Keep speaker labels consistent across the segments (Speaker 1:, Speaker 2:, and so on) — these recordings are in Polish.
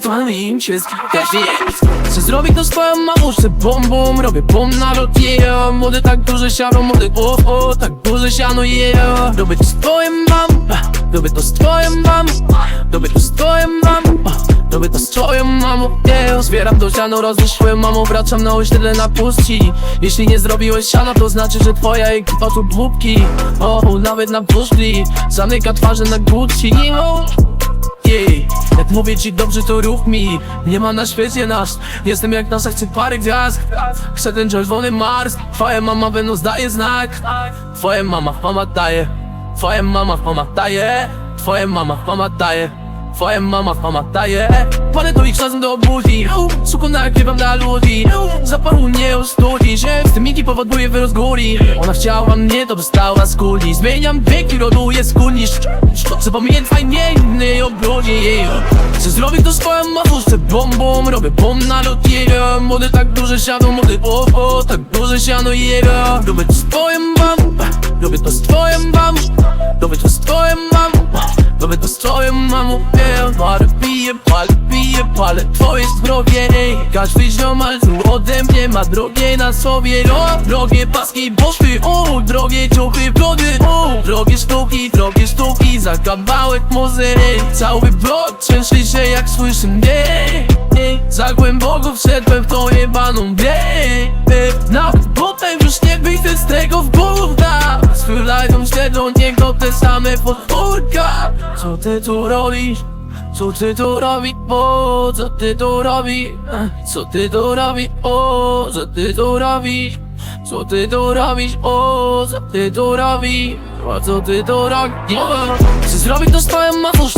Speaker 1: Twoim cię zgadnie Chcę zrobić to swoją bum bum. Robię bum na yeah Młody tak duże siano, młody o o Tak duże siano, yeah Robię to z twoją mamą Robię to z twoją mamą Robię to z twoją mamą Robię to z twoją mamą, yeah Zbieram do siano, swoją mamą. Wracam na osiedle na Jeśli nie zrobiłeś siana, to znaczy, że twoja ekipa tu głupki. O, nawet na puszli Zamyka twarze na Gucci. O. Jej, jak mówię ci dobrze to rób mi. Nie ma na świecie nas. Jestem jak NASA, chcę parę gwiazd. Chcę ten czerwony Mars. Twoja mama będą zdaje znak. Twoja mama, mama daje. Twoja mama, mama daje. Twoja mama, mama daje. Twoja mama, mama daje. Palę to ich czasem do budzi Suko nagrywam dla ludzi. Zaparu nie ostudzi się Z tym Miki powoduje wyrost góry. Ona chciała mnie, to dostała z kuli. Zmieniam wieki, roduję skóli Zapamiętaj mnie, inny obrudzi Chcę zrobić to swoją bum bum Robię bum na lot, yeah Młody tak duże siano, młody o o Tak duże siano, yeah Robię to z twoją mamą Robię to z twoją mamą Robię to z twoją mamą Z twoją mamą, yeah Parę piję, palę, piję, palę Twoje zdrowie, ej. Każdy ziomal tu ode mnie ma drogie na sobie. No, drogie paski, boszty, o Drogie ciuchy, brody, o Drogie sztuki, drogie sztuki Za kawałek muzy, ej. Cały blok trzęsie się jak słyszy mnie ej. Za głęboko wszedłem w tą jebaną bieg Nawet potem już nie wyjdę z tego w gówna Się do niego te same podwórka Co ty tu robisz? Co ty tu robisz? O, co ty tu robisz? Co ty tu robisz? O, co ty tu robisz? Co ty tu robisz? O, co ty tu robisz? O, co ty tu robisz? Chcę zrobić to swoją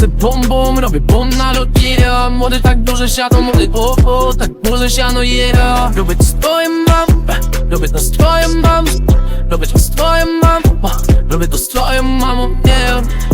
Speaker 1: bum bum Robię bum na lot, yeah Młody tak duże siano, młody o, o Tak duże siano, yeah Robię to z twoją mamą Robię to z twoją mamą Robię to z twoją mamą Robię to z twoją mamą, yeah